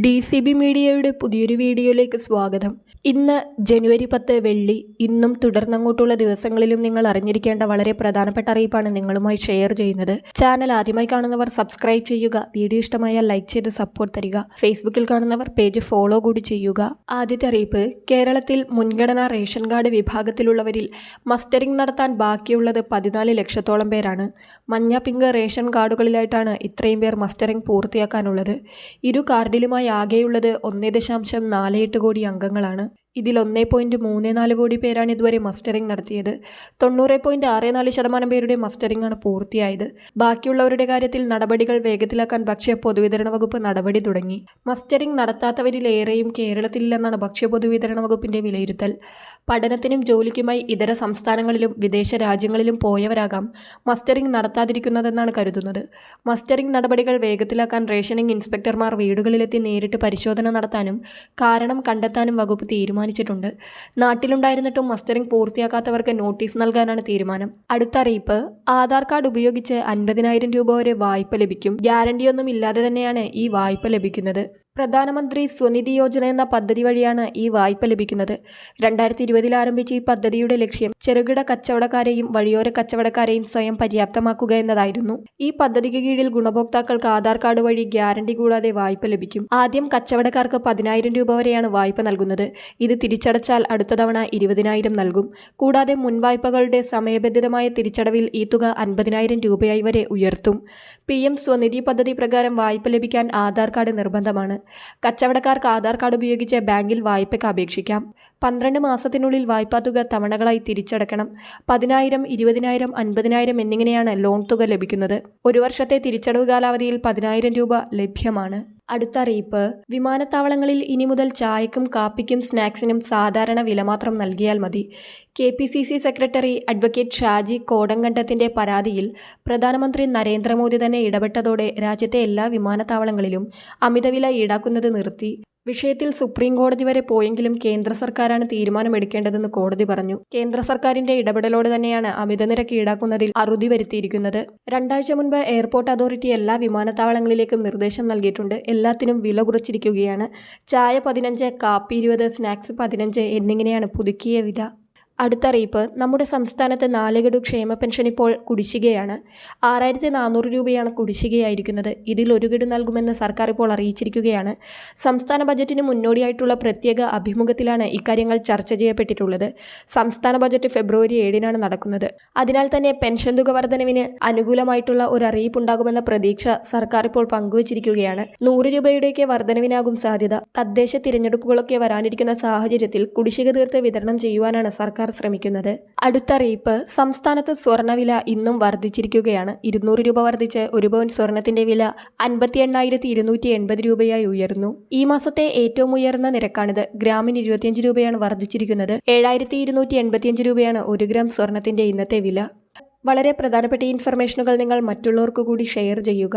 D C B മീഡിയയുടെ പുതിയൊരു വീഡിയോയിലേക്ക് സ്വാഗതം. ഇന്ന് ജനുവരി പത്ത് വെള്ളി ഇന്നും തുടർന്നങ്ങോട്ടുള്ള ദിവസങ്ങളിലും നിങ്ങൾ അറിഞ്ഞിരിക്കേണ്ട വളരെ പ്രധാനപ്പെട്ട അറിയിപ്പാണ് നിങ്ങളുമായി ഷെയർ ചെയ്യുന്നത്. ചാനൽ ആദ്യമായി കാണുന്നവർ സബ്സ്ക്രൈബ് ചെയ്യുക വീഡിയോ ഇഷ്ടമായാൽ ലൈക്ക് ചെയ്ത് സപ്പോർട്ട് തരിക. ഫേസ്ബുക്കിൽ കാണുന്നവർ പേജ് ഫോളോ കൂടി ചെയ്യുക. ആദ്യത്തെ അറിയിപ്പ് കേരളത്തിൽ മുൻഗണനാ റേഷൻ കാർഡ് വിഭാഗത്തിലുള്ളവരിൽ മസ്റ്ററിംഗ് നടത്താൻ ബാക്കിയുള്ളത് പതിനാല് ലക്ഷത്തോളം പേരാണ്. മഞ്ഞ പിങ്ക് റേഷൻ കാർഡുകളിലായിട്ടാണ് ഇത്രയും പേർ മസ്റ്ററിംഗ് പൂർത്തിയാക്കാനുള്ളത്. ഇരു കാർഡിലുമായി ആകെയുള്ളത് ഒന്നേ ദശാംശം നാല് എട്ട് കോടി അംഗങ്ങളാണ്. ഇതിൽ ഒന്നേ പോയിന്റ് മൂന്ന് നാല് കോടി പേരാണ് ഇതുവരെ മസ്റ്ററിംഗ് നടത്തിയത്. തൊണ്ണൂറ് പോയിന്റ് ആറ് നാല് ശതമാനം പേരുടെ മസ്റ്ററിംഗ് ആണ് പൂർത്തിയായത്. ബാക്കിയുള്ളവരുടെ കാര്യത്തിൽ നടപടികൾ വേഗത്തിലാക്കാൻ ഭക്ഷ്യ പൊതുവിതരണ വകുപ്പ് നടപടി തുടങ്ങി. മസ്റ്ററിംഗ് നടത്താത്തവരിലേറെയും കേരളത്തിലില്ലെന്നാണ് ഭക്ഷ്യ പൊതുവിതരണ വകുപ്പിന്റെ വിലയിരുത്തൽ. പഠനത്തിനും ജോലിക്കുമായി ഇതര സംസ്ഥാനങ്ങളിലും വിദേശ രാജ്യങ്ങളിലും പോയവരാകാം മസ്റ്ററിംഗ് നടത്താതിരിക്കുന്നതെന്നാണ് കരുതുന്നത്. മസ്റ്ററിംഗ് നടപടികൾ വേഗത്തിലാക്കാൻ റേഷനിംഗ് ഇൻസ്പെക്ടർമാർ വീടുകളിലെത്തി നേരിട്ട് പരിശോധന നടത്താനും കാരണം കണ്ടെത്താനും വകുപ്പ് തീരുമാനിച്ചിട്ടുണ്ട്. നാട്ടിലുണ്ടായിരുന്നിട്ടും മസ്റ്ററിംഗ് പൂർത്തിയാക്കാത്തവർക്ക് നോട്ടീസ് നൽകാനാണ് തീരുമാനം. അടുത്ത അറിയിപ്പ് ആധാർ കാർഡ് ഉപയോഗിച്ച് അൻപതിനായിരം രൂപ വരെ വായ്പ ലഭിക്കും. ഗ്യാരണ്ടിയൊന്നും ഇല്ലാതെ തന്നെയാണ് ഈ വായ്പ ലഭിക്കുന്നത്. പ്രധാനമന്ത്രി സ്വനിധി യോജന എന്ന പദ്ധതി വഴിയാണ് ഈ വായ്പ ലഭിക്കുന്നത്. രണ്ടായിരത്തി ഇരുപതിൽ ആരംഭിച്ച ഈ പദ്ധതിയുടെ ലക്ഷ്യം ചെറുകിട കച്ചവടക്കാരെയും വഴിയോര കച്ചവടക്കാരെയും സ്വയം പര്യാപ്തമാക്കുക എന്നതായിരുന്നു. ഈ പദ്ധതിക്ക് കീഴിൽ ഗുണഭോക്താക്കൾക്ക് ആധാർ കാർഡ് വഴി ഗ്യാരണ്ടി കൂടാതെ വായ്പ ലഭിക്കും. ആദ്യം കച്ചവടക്കാർക്ക് പതിനായിരം രൂപ വരെയാണ് വായ്പ നൽകുന്നത്. ഇത് തിരിച്ചടച്ചാൽ അടുത്ത തവണ ഇരുപതിനായിരം നൽകും. കൂടാതെ മുൻവായ്പകളുടെ സമയബന്ധിതമായ തിരിച്ചടവിൽ ഈ തുക അൻപതിനായിരം രൂപയായി വരെ ഉയർത്തും. പി സ്വനിധി പദ്ധതി പ്രകാരം വായ്പ ലഭിക്കാൻ ആധാർ കാർഡ് നിർബന്ധമാണ്. കച്ചവടക്കാർക്ക് ആധാർ കാർഡ് ഉപയോഗിച്ച് ബാങ്കിൽ വായ്പയ്ക്ക് അപേക്ഷിക്കാം. പന്ത്രണ്ട് മാസത്തിനുള്ളിൽ വായ്പാ തുക തവണകളായി തിരിച്ചടക്കണം. പതിനായിരം ഇരുപതിനായിരം അൻപതിനായിരം എന്നിങ്ങനെയാണ് ലോൺ തുക ലഭിക്കുന്നത്. ഒരു വർഷത്തെ തിരിച്ചടവ് കാലാവധിയിൽ പതിനായിരം രൂപ ലഭ്യമാണ്. അടുത്ത അറിയിപ്പ്. വിമാനത്താവളങ്ങളിൽ ഇനി മുതൽ ചായക്കും കാപ്പിക്കും സ്നാക്സിനും സാധാരണ വില മാത്രം നൽകിയാൽ മതി. K P C C secretary advocate Shaji കോടങ്കണ്ടത്തിന്റെ പരാതിയിൽ പ്രധാനമന്ത്രി നരേന്ദ്രമോദി തന്നെ ഇടപെട്ടതോടെ രാജ്യത്തെ എല്ലാ വിമാനത്താവളങ്ങളിലും അമിതവില ഈടാക്കുന്നത് നിർത്തി. വിഷയത്തിൽ സുപ്രീം കോടതി വരെ പോയെങ്കിലും കേന്ദ്ര സർക്കാരാണ് തീരുമാനമെടുക്കേണ്ടതെന്ന് കോടതി പറഞ്ഞു. കേന്ദ്ര സർക്കാരിന്റെ ഇടപെടലോടെ തന്നെയാണ് അമിത നിരക്ക് ഈടാക്കുന്നതിൽ അറുതി വരുത്തിയിരിക്കുന്നത്. രണ്ടാഴ്ച മുൻപ് എയർപോർട്ട് അതോറിറ്റി എല്ലാ വിമാനത്താവളങ്ങളിലേക്കും നിർദ്ദേശം നൽകിയിട്ടുണ്ട്. എല്ലാത്തിനും വില കുറച്ചിരിക്കുകയാണ്. ചായ പതിനഞ്ച് കാപ്പി ഇരുപത് സ്നാക്സ് പതിനഞ്ച് എന്നിങ്ങനെയാണ് പുതുക്കിയ വില. അടുത്ത അറിയിപ്പ് നമ്മുടെ സംസ്ഥാനത്ത് നാലുകെടു ക്ഷേമ പെൻഷൻ ഇപ്പോൾ കുടിശ്ശികയാണ്. ആറായിരത്തി നാനൂറ് രൂപയാണ് കുടിശ്ശികയായിരിക്കുന്നത്. ഇതിൽ ഒരു ഗഡു നൽകുമെന്ന് സർക്കാർ ഇപ്പോൾ അറിയിച്ചിരിക്കുകയാണ്. സംസ്ഥാന ബജറ്റിന് മുന്നോടിയായിട്ടുള്ള പ്രത്യേക അഭിമുഖത്തിലാണ് ഇക്കാര്യങ്ങൾ ചർച്ച ചെയ്യപ്പെട്ടിട്ടുള്ളത്. സംസ്ഥാന ബജറ്റ് ഫെബ്രുവരി ഏഴിനാണ് നടക്കുന്നത്. അതിനാൽ തന്നെ പെൻഷൻ തുക വർധനവിന് അനുകൂലമായിട്ടുള്ള ഒരു അറിയിപ്പുണ്ടാകുമെന്ന പ്രതീക്ഷ സർക്കാർ ഇപ്പോൾ പങ്കുവച്ചിരിക്കുകയാണ്. നൂറ് രൂപയുടെയൊക്കെ വർധനവിനാകും സാധ്യത. തദ്ദേശ തിരഞ്ഞെടുപ്പുകളൊക്കെ വരാനിരിക്കുന്ന സാഹചര്യത്തിൽ കുടിശ്ശിക തീർത്ത് വിതരണം ചെയ്യുവാനാണ് സർക്കാർ ശ്രമിക്കുന്നത്. അടുത്ത റേപ്പ് സംസ്ഥാനത്ത് സ്വർണവില ഇന്നും വർദ്ധിച്ചിരിക്കുകയാണ്. ഇരുന്നൂറ് രൂപ വർദ്ധിച്ച് ഒരു പവൻ സ്വർണത്തിന്റെ വില അൻപത്തി എണ്ണായിരത്തി ഇരുന്നൂറ്റി എൺപത് രൂപയായി ഉയർന്നു. ഈ മാസത്തെ ഏറ്റവും ഉയർന്ന നിരക്കാണിത്. ഗ്രാമിന് ഇരുപത്തിയഞ്ച് രൂപയാണ് വർദ്ധിച്ചിരിക്കുന്നത്. ഏഴായിരത്തി ഇരുന്നൂറ്റി എൺപത്തിയഞ്ച് രൂപയാണ് ഒരു ഗ്രാം സ്വർണത്തിന്റെ ഇന്നത്തെ വില. വളരെ പ്രധാനപ്പെട്ട ഇൻഫർമേഷനുകൾ നിങ്ങൾ മറ്റുള്ളവർക്ക് കൂടി ഷെയർ ചെയ്യുക.